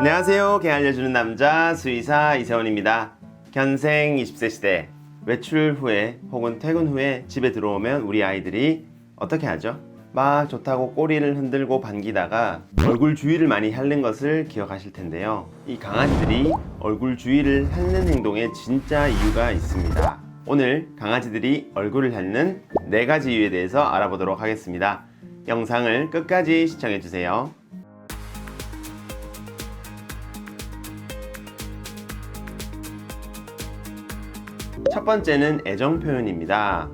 안녕하세요. 개 알려주는 남자 수의사 이세원입니다. 견생 20세 시대 외출 후에 혹은 퇴근 후에 집에 들어오면 우리 아이들이 어떻게 하죠? 막 좋다고 꼬리를 흔들고 반기다가 얼굴 주위를 많이 핥는 것을 기억하실 텐데요. 이 강아지들이 얼굴 주위를 핥는 행동에 진짜 이유가 있습니다. 오늘 강아지들이 얼굴을 핥는 네 가지 이유에 대해서 알아보도록 하겠습니다. 영상을 끝까지 시청해 주세요. 첫 번째는 애정 표현입니다.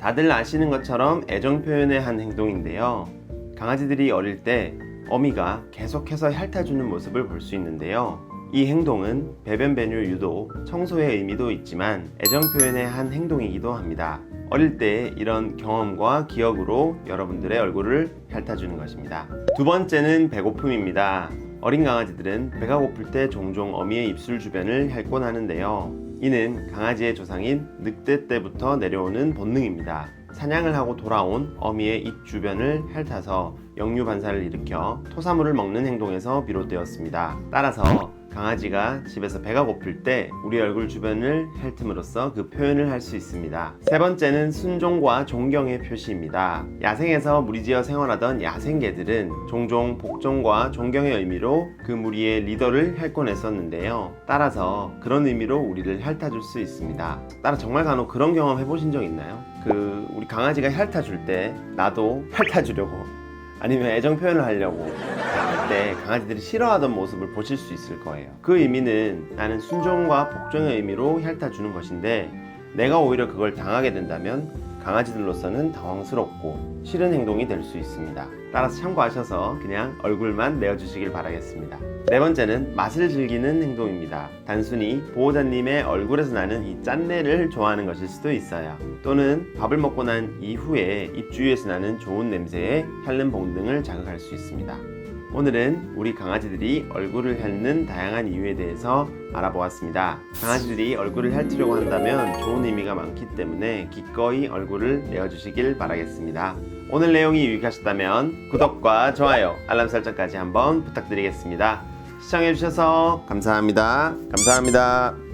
다들 아시는 것처럼 애정 표현의 한 행동인데요. 강아지들이 어릴 때 어미가 계속해서 핥아주는 모습을 볼 수 있는데요. 이 행동은 배변 배뇨 유도, 청소의 의미도 있지만 애정 표현의 한 행동이기도 합니다. 어릴 때 이런 경험과 기억으로 여러분들의 얼굴을 핥아주는 것입니다. 두 번째는 배고픔입니다. 어린 강아지들은 배가 고플 때 종종 어미의 입술 주변을 핥곤 하는데요. 이는 강아지의 조상인 늑대 때부터 내려오는 본능입니다. 사냥을 하고 돌아온 어미의 입 주변을 핥아서 역류 반사를 일으켜 토사물을 먹는 행동에서 비롯되었습니다. 따라서 강아지가 집에서 배가 고플 때 우리 얼굴 주변을 핥음으로써 그 표현을 할 수 있습니다. 세 번째는 순종과 존경의 표시입니다. 야생에서 무리지어 생활하던 야생개들은 종종 복종과 존경의 의미로 그 무리의 리더를 핥곤 했었는데요. 따라서 그런 의미로 우리를 핥아줄 수 있습니다. 따라 정말 간혹 그런 경험 해보신 적 있나요? 그 우리 강아지가 핥아줄 때 나도 핥아주려고 아니면 애정 표현을 하려고 할 때 강아지들이 싫어하던 모습을 보실 수 있을 거예요. 그 의미는 나는 순종과 복종의 의미로 핥아주는 것인데 내가 오히려 그걸 당하게 된다면 강아지들로서는 당황스럽고 싫은 행동이 될 수 있습니다. 따라서 참고하셔서 그냥 얼굴만 내어주시길 바라겠습니다. 네 번째는 맛을 즐기는 행동입니다. 단순히 보호자님의 얼굴에서 나는 이 짠내를 좋아하는 것일 수도 있어요. 또는 밥을 먹고 난 이후에 입 주위에서 나는 좋은 냄새에 핥는 본능을 자극할 수 있습니다. 오늘은 우리 강아지들이 얼굴을 핥는 다양한 이유에 대해서 알아보았습니다. 강아지들이 얼굴을 핥으려고 한다면 좋은 의미가 많기 때문에 기꺼이 얼굴을 내어주시길 바라겠습니다. 오늘 내용이 유익하셨다면 구독과 좋아요, 알람 설정까지 한번 부탁드리겠습니다. 시청해주셔서 감사합니다. 감사합니다.